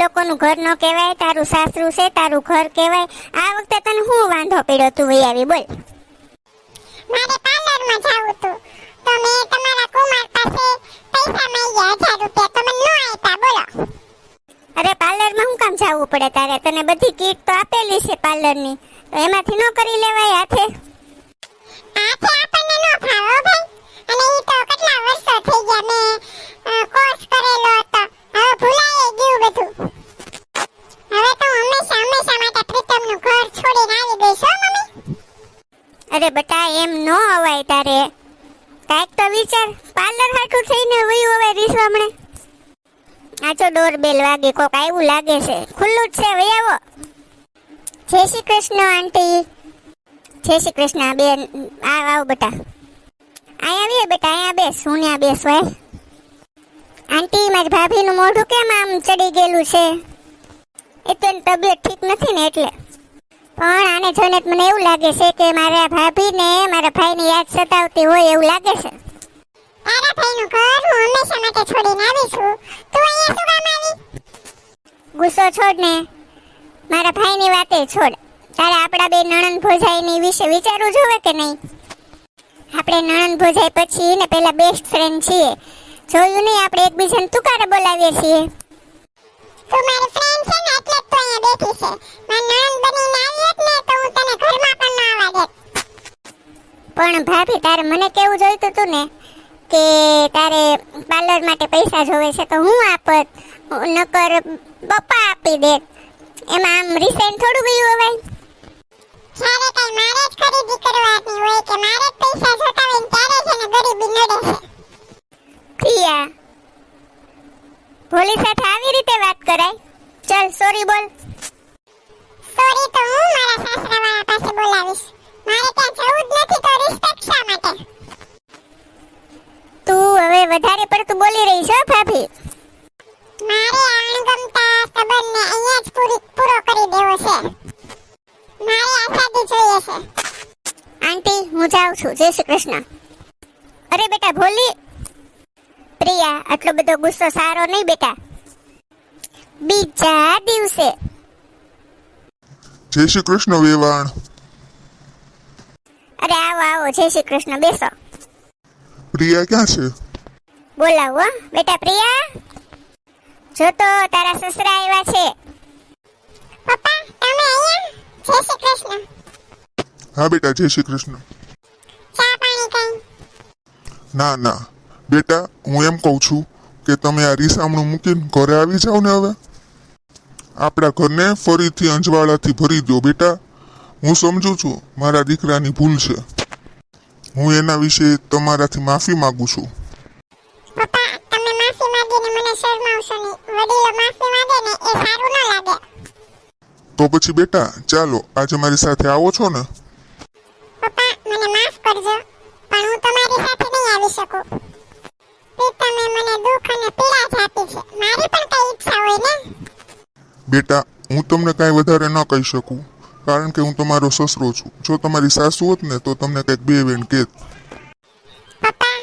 લોકોનું ઘર ન કહેવાય તારું સાસરું છે તારું ઘર કહેવાય. આ વખતે તને શું વાંધો પડ્યો તું વહી આવી બોલ. મારે પાર્લરમાં જવું હતું તો. મેં તમારા કુમાર પાસે પૈસા માંગ્યા હજાર રૂપિયા. તમે ન આપ્યા બોલો. અરે પાર્લરમાં શું કામ જવું પડે તારે? તને બધી કીટ તો આપેલી છે પાર્લરની. તો એમાંથી ન કરી લેવાય હાથે? હાથે આપણને ન ફાવો ભાઈ. અને એ તો કેટલા વર્ષો થઈ ગયા મેં કોર્સ કરેલો હતો. હવે ભૂલાઈ ગયું બધું. હવે તો હંમેશા હંમેશા માટે પ્રીતમનું ઘર છોડીને આવી ગઈશ હો, મમ્મી. અરે બટા, એમ ન અવાય તારે. કાંઈક તો વિચાર, પાર્લર હાટું થઈને વયું હવે રીસવામણે આ તો ડોર બેલ વાગે, કોક આવ્યું લાગે છે. ખુલ્લું જ છે, વઈ આવો. જય શ્રી કૃષ્ણ, આંટી. જય શ્રી કૃષ્ણ બેન આવ આવ બેટા. અહીંયા આવીએ બેટા અહીંયા બેસ, હું બેસ હોય આંટી, મારી ભાભીનું મોઢું કેમ આમ ચડી ગયેલું છે? એ તો એની તબિયત ઠીક નથી ને એટલે. પણ આને જોઈને મને એવું લાગે છે કે મારા ભાભીને મારા ભાઈને યાદ સતાવતી હોય એવું લાગે છે. તારા ભાઈનું ઘર હું હંમેશા માટે છોડીને આવી છું. તું અહીંયા શું કામ આવી? ગુસ્સો છોડ ને. મારા ભાઈની વાતે છોડ. તારે આપણા બે નણંદ ભોજાઈની વિશે વિચારવું જોવે કે નહીં? આપણે નણંદ ભોજાઈ પછી ને પેલા બેસ્ટ ફ્રેન્ડ છીએ. જોયું નહીં આપણે એકબીજાને તુકારે બોલાવીએ છીએ? તું મારી ફ્રેન્ડ છે ને તું અહીંયા બેઠી છે. મારી નણંદ બનીને આવી હોત ને તો હું તને ઘરમાં પણ ન આવવા દેત પણ ભાભી તારે મને કેવું જોઈતું હતું ને કે તારે પાર્લર માટે પૈસા જોવે છે તો હું આપત? નકર પપ્પા આપી દે. એમાં આમ રિસેન્ટ થોડું ગયું હવે જ્યારે કઈ મારે જ ખરીદી કરવાની હોય કે મારે જ પૈસા જોતા હોય ત્યારે જ એને ગરીબી નડે છે. પ્રિયા ભોલી સાથે આવી રીતે વાત કરાય? ચલ સોરી બોલ. સોરી તો હું મારા સાસરાવાળા પાસે બોલાવીશ. મારે ત્યાં જવું જ નથી તો રિસ્પેક્ટ શા માટે? તું હવે વધારે પડતું બોલી રહી છો ભાભી. મારે આ અણગમતા સંબંધને અહીંયા જ પૂરી પૂરો કરી દેવો છે. મારે આઝાદી જોઈએ છે. આંટી હું જાઉં છું. જય શ્રી કૃષ્ણ. અરે બેટા ભોલી. પ્રિયા આટલો બધો ગુસ્સો સારો નહીં બેટા. બીજા દિવસે. જય શ્રી કૃષ્ણ વેવાણ. અરે આવો આવો જય શ્રી કૃષ્ણ બેસો. પ્રિયા ક્યાં છે? બોલાવો બેટા પ્રિયા. જો તો તારા સસરા આવ્યા છે. પપ્પા તમે અહીંયા? જય શ્રી કૃષ્ણ. હા બેટા જય શ્રી કૃષ્ણ. ચા પાણી કઈ? ના ના. બેટા હું એમ કહું છું કે તમે આ રીસામણું મૂકીને ઘરે આવી જાઓ ને હવે. આપણા ઘરને ફરીથી અંજવાળાથી ભરી દો બેટા. હું સમજુ છું મારા દીકરાની ભૂલ છે. હું એના વિશે તમારાથી માફી માંગુ છું. પપ્પા તમે માફી માંગીને મને શરમાવશો નહીં. વડીલો માફી માંગે ને એ સારું ન લાગે. તો પછી બેટા ચાલો આજે મારી સાથે આવો છો ને પપ્પા મને માફ કરજો પણ હું તમારી સાથે નહીં આવી શકું પ્રીતમે મને દુઃખ અને પીડા જ આપી છે મારી પણ કઈ ઈચ્છા હોય ને બેટા હું તમને કાંઈ વધારે ન કહી શકું કારણ કે હું તમારો સસરો છું. જો તમારી સાસુ હોત ને તો તમને કંઈક બે વેણ કહેત પપ્પા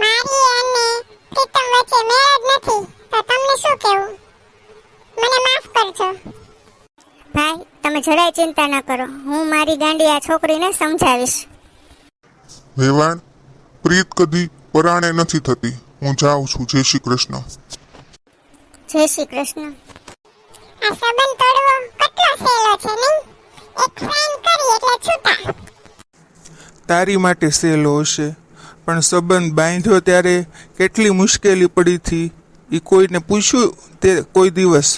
મારી અને પ્રીતમ વચ્ચે મેળ જ નથી તો શું કહેવું? મને માફ કરજો. ભાઈ તમે જરાય ચિંતા ન કરો. હું મારી ગાંડી આ છોકરીને સમજાવીશ. વેવાણ પ્રીત કદી પરાણે નથી થતી. હું જાઉં છું. જય શ્રી કૃષ્ણ. જય શ્રી કૃષ્ણ. આ સંબંધ તોડવો કેટલો સહેલો છે નહીં? એક ફ્રેન્ડ કરી એટલે છૂટા. તારી માટે સહેલો હશે, પણ સંબંધ બાંધ્યો ત્યારે કેટલી મુશ્કેલી પડી હતી એ કોઈને પૂછ્યું તે કોઈ દિવસ?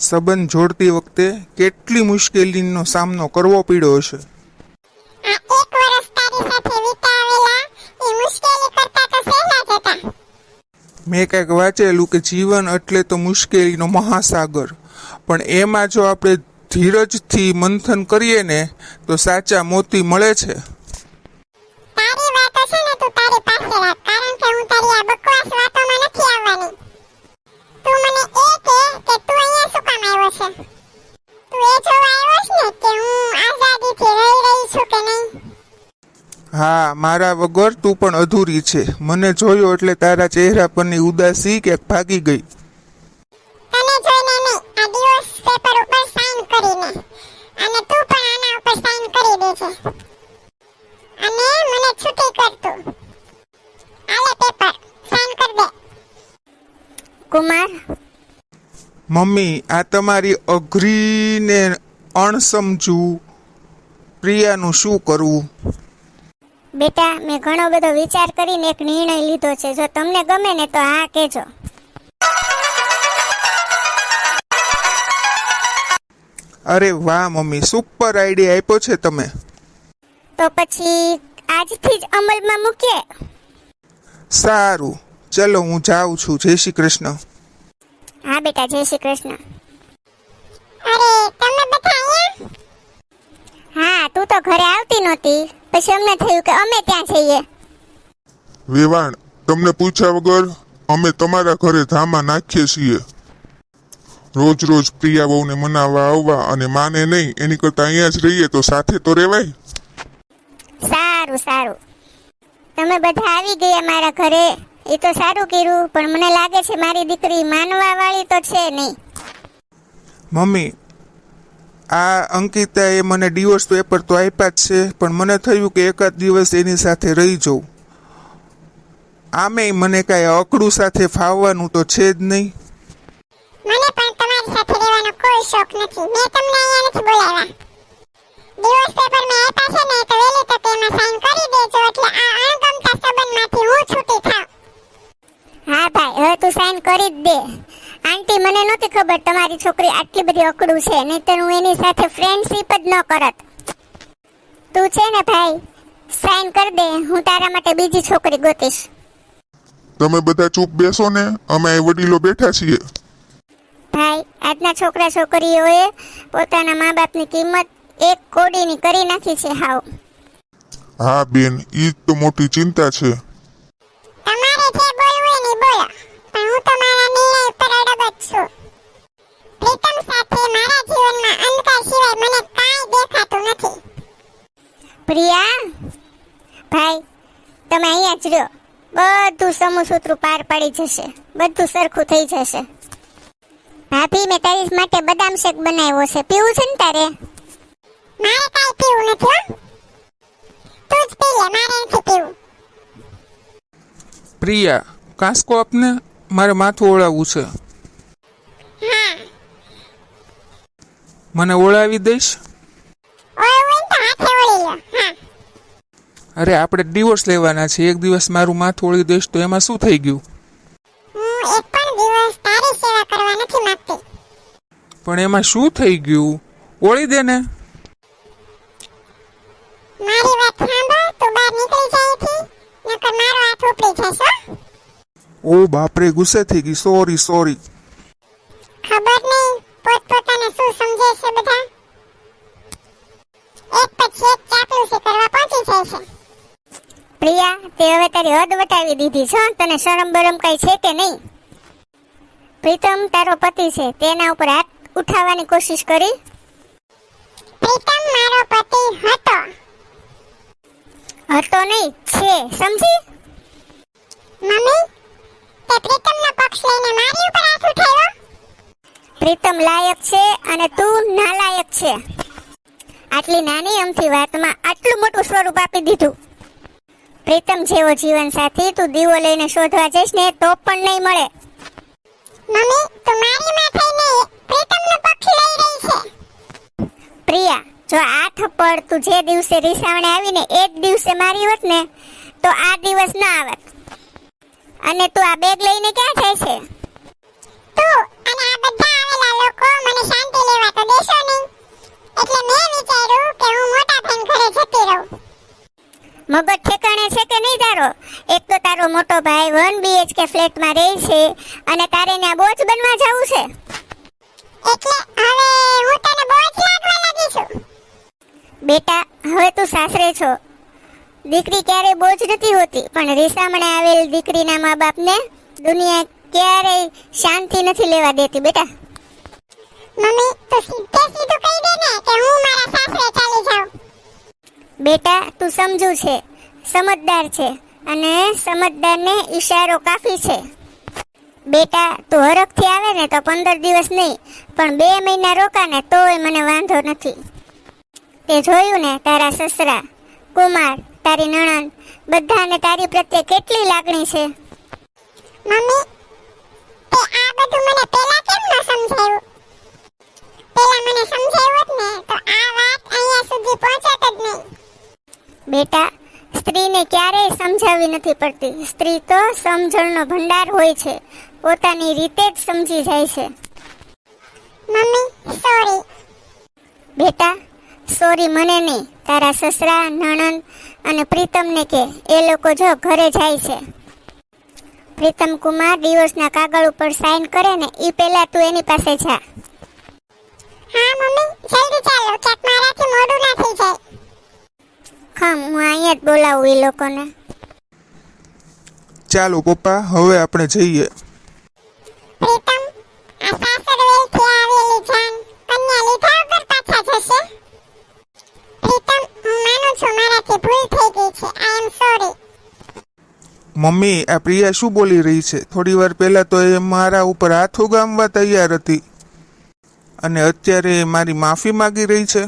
સંબંધ જોડતી વખતે કેટલી મુશ્કેલીનો સામનો કરવો પડ્યો હશે? મેં કંઈક વાંચેલું કે જીવન એટલે તો મુશ્કેલીનો મહાસાગર. પણ એમાં જો આપણે ધીરજથી મંથન કરીએ ને, તો સાચા મોતી મળે છે. તારી વાતો છે ને તું નથી તું એ જોવા આવ્યો છે ને? હા મારા વગર તું પણ અધૂરી છે. મને જોયો એટલે તારા ચહેરા પરની ઉદાસી કે ભાગી ગઈ. કુમાર? મમ્મી આ તમારી અઘરીને અણસમજુ. પ્રિયાનું શું કરવું? બેટા મેં ઘણો બધો વિચાર કરીને એક નિર્ણય લીધો છે. જો તમને ગમે ને તો હા કહેજો. અરે વાહ મમ્મી સુપર આઈડિયા આપ્યો છે તમે. તો પછી આજથી જ અમલમાં મૂકીએ? સારું. ચલો હું જાઉં છું. જય શ્રી કૃષ્ણ. હા બેટા જય શ્રી કૃષ્ણ. અરે તમે બધા અહીંયા? હા તું તો ઘરે આવતી નહોતી. પછી અમને થયું કે અમે ત્યાં જઈએ વેવાણ તમને પૂછ્યા વગર અમે તમારા ઘરે ધામા નાખીએ છીએ. રોજ રોજ પ્રિયા બહુને મનાવવા આવવા અને માને નહીં એની કરતા અહીંયા જ રહીએ તો સાથે તો રહેવાય. સારું સારું. તમે બધા આવી ગયા મારા ઘરે એ તો સારું કર્યું પણ મને લાગે છે મારી દીકરી માનવા વાળી તો છે નહીં. મમ્મી આ અંકિતાએ મને ડિવોર્સ પેપર તો આપ્યા જ છે પણ મને થયું કે એકાદ દિવસ એની સાથે રહી જઉં આમેય મને કાંઈ અકડું સાથે ફાવવાનું તો છે જ નહીં. મને પણ તમારી સાથે રહેવાનો કોઈ શોખ નથી. મેં તમને અહીંયા નથી બોલાવ્યા. ડિવોર્સ પેપર મેં આપ્યા છે ને તો વેલી તકે એમાં સાઈન કરી દેજો એટલે આ અણગમતા સંબંધમાંથી હું છૂટી થાઉં. હા ભાઈ હવે તું સાઈન કરી જ દે. આંટી મને નહોતી ખબર તમારી છોકરી આટલી બધી અકડું છે નહીંતર હું એની સાથે ફ્રેન્ડશીપ જ ન કરત. તું છે ને ભાઈ સાઈન કરી દે હું તારા માટે બીજી છોકરી ગોતીશ. તમે બધા ચૂપ બેસો ને અમે વડીલો બેઠા છીએ. ભાઈ આજના છોકરા છોકરીઓએ પોતાના મા બાપની કિંમત એક કોડીની કરી નાખી છે હાવ. હા બેન ઈ તો મોટી ચિંતા છે. તમારે જે બોલવું એની બોલો. પણ હું તો મારા નિર્ણય ઉપર અડગ જ છું. પ્રીતમ સાથે મારા જીવનમાં અંધકાર સિવાય મને કાંઈ દેખાતું નથી. પ્રિયા? ભાઈ તમે અહીંયા જ રહ્યો. બધું સમુસૂત્રું પાર પડી જશે. બધું સરખું થઈ જશે. ભાભી મેં તારી માટે બદામ શેક બનાવ્યો છે. પીવું છે ને તારે? મારે કાંઈ પીવું નથી હો. તું જ પી લે મારે નથી પીવું. પ્રિયા કાંસકો આપને? મારે માથું ઓળાવવું છે. મને ઓળાવી દઈશ? અરે, આપણે ડિવોર્સ લેવાના છે એક દિવસ મારું માથું ઓળી દઈશ તો એમાં શું થઈ ગયું? પણ એમાં શું થઈ ગયું? ઓળી દે ને મારી વાત સાંભળ તું બહાર નીકળી જાય થી નકર મારો હાથ ઉપડી જશે હો. ઓ બાપરે ગુસ્સે થઈ ગઈ. સોરી સોરી ખબર નહીં પોતપોતાને શું સમજે છે બધા? એક પછી એક ચાપલુસી કરવા પહોંચી જાય છે. પ્રિયા તે હવે તારી હદ વટાવી દીધી છે તને શરમ બરમ કઈ છે કે નહીં? પ્રીતમ તારો પતિ છે તેના ઉપર હાથ ઉઠાવવાની કોશિશ કરી. પ્રીતમ મારો પતિ હતો. હતો નહીં છે સમજી? મમ્મી તે પ્રીતમનો પક્ષ લઈને મારી ઉપર હાથ ઉઠાવ્યો? પ્રીતમ લાયક છે અને તું નાલાયક છે. આટલી નાની અમથી વાતમાં આટલું મોટું સ્વરૂપ આપી દીધું. પ્રીતમ જેવો જીવન સાથી તું દીવો લઈને શોધવા જઈશ ને તો પણ નહીં મળે. મમ્મી તું મારી માથે નહીં પ્રીતમનો પક્ષ લઈ રહી છે. પ્રિયા જો આ થપ્પડ તું જે દિવસે રીસાવણે આવીને એ જ દિવસે મારી હોત ને તો આ દિવસ ના આવત. અને તું આ બેગ લઈને ક્યાં જાય છે? તું અને આ બધા આવેલા લોકો મને શાંતિ લેવા તો દેશો નહીં. એટલે મેં વિચાર્યું કે હું મોટા થઈને ઘરે જતી રહું. મગજ ઠેકાણે છે કે નહીં તારો? એક તો તારો મોટો ભાઈ વન બીએચકે ફ્લેટમાં રહે છે અને તારે ત્યાં બોજ બનવા જવું છે. એટલે હવે હું તને બોજ લાગવા લાગી છું. બેટા હવે તું સાસરે છો. દીકરી ક્યારેય બોજ નથી હોતી. પણ રીસામણે આવેલ દીકરીના મા બાપને દુનિયા ક્યારેય શાંતિ નથી લેવા દેતી બેટા. મમ્મી તો સીધે સીધું કહી દે ને કે હું મારા સાસરે ચાલી જાઉં. બેટા તું સમજુ છે સમજદાર છે અને સમજદારને ઈશારો કાફી છે. બેટા તું હરખથી આવે ને તો પંદર દિવસ નહીં પણ બે મહિના રોકાને તોય મને વાંધો નથી. તે જોયું ને તારા સસરા કુમાર તારી નણંદ બધાને તારી પ્રત્યે કેટલી લાગણી છે? મમ્મી તે આ બધું મને પહેલા કેમ ન સમજાયું? પહેલા મને સમજાવ્યું ને તો આ વાત અહીંયા સુધી પહોંચત જ નહીં. બેટા સ્ત્રીને ક્યારેય સમજાવી નથી પડતી. સ્ત્રી તો સમજણનો ભંડાર હોય છે. પોતાની રીતે જ સમજી જાય છે. મમ્મી સોરી બેટા સોરી મને નહીં તારા સસરા નણંદ અને પ્રીતમને કે એ લોકો જો ઘરે જાય છે. પ્રીતમ કુમાર ડિવોર્સના કાગળ ઉપર સાઇન કરે ને એ પહેલા તું એની પાસે જા. હા મમ્મી જલ્દી ચાલો ક્યાંક મારાથી મોડું ના થઈ જાય. ખમ હું અહીંયા જ બોલાવું એ લોકોને. ચાલો પપ્પા હવે આપણે જઈએ. મમ્મી આ પ્રિયા શું બોલી રહી છે? થોડી વાર પહેલાં તો એ મારા ઉપર હાથ ઉગામવા તૈયાર હતી. અને અત્યારે એ મારી માફી માગી રહી છે.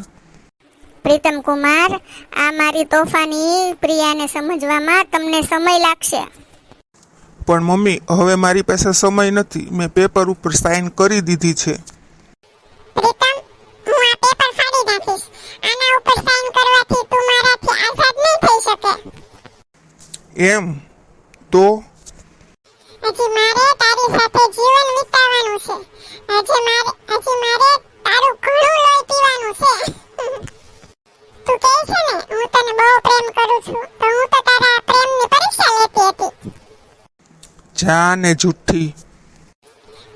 પ્રીતમ કુમાર આ મારી તોફાની પ્રિયાને સમજવામાં તમને સમય લાગશે. પણ મમ્મી હવે મારી પાસે સમય નથી. મેં પેપર ઉપર સાઇન કરી દીધી છે. પ્રીતમ હું આ પેપર ફાડી નાખીશ. આના ઉપર સાઇન કરવાથી તું મારાથી આઝાદ નહીં થઈ શકે. એમ? તો? હજી મારે તારી સાથે જીવન વિતાવવાનું છે. હજી મારે હજી મારે તારું ઘણું લોહી પીવાનું છે. તું કહે છે ને હું તને બહુ પ્રેમ કરું છું તો હું તો તારા પ્રેમની પરીક્ષા લેતી હતી. જા ને જુઠ્ઠી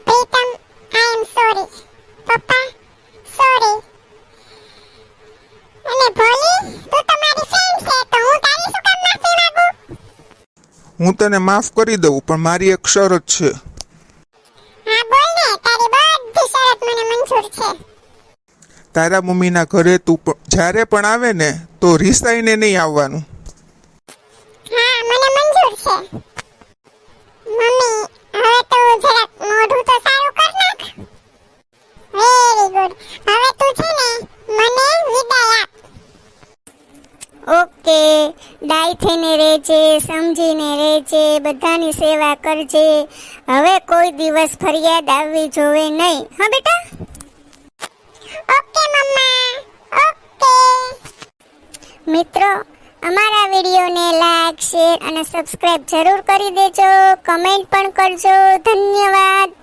પ્રીતમ આઈ એમ સોરી પપ્પા સોરી અને ભોલી તું તો મારી ફ્રેન્ડ છે તો હું તારી શું કામ માફી માંગુ હું તને માફ કરી દઉં પણ મારી એક શરત છે. તારી મમ્મીના ઘરે તું પણ જ્યારે પણ આવે ને તો રિસાઈને નહીં આવવાનું. હવે તું છે ને મને વિદાય આપ. ઓકે. ડાય થઈને રહેજે સમજીને રહેજે બધાની સેવા કરજે. હવે કોઈ દિવસ ફરિયાદ આવવી જોવે નહીં. હા બેટા? ઓકે મમ્મા. ઓકે. મિત્રો અમારા વિડીયોને લાઈક શેર અને સબસ્ક્રાઇબ જરૂર કરી દેજો. કમેન્ટ પણ કરજો. ધન્યવાદ.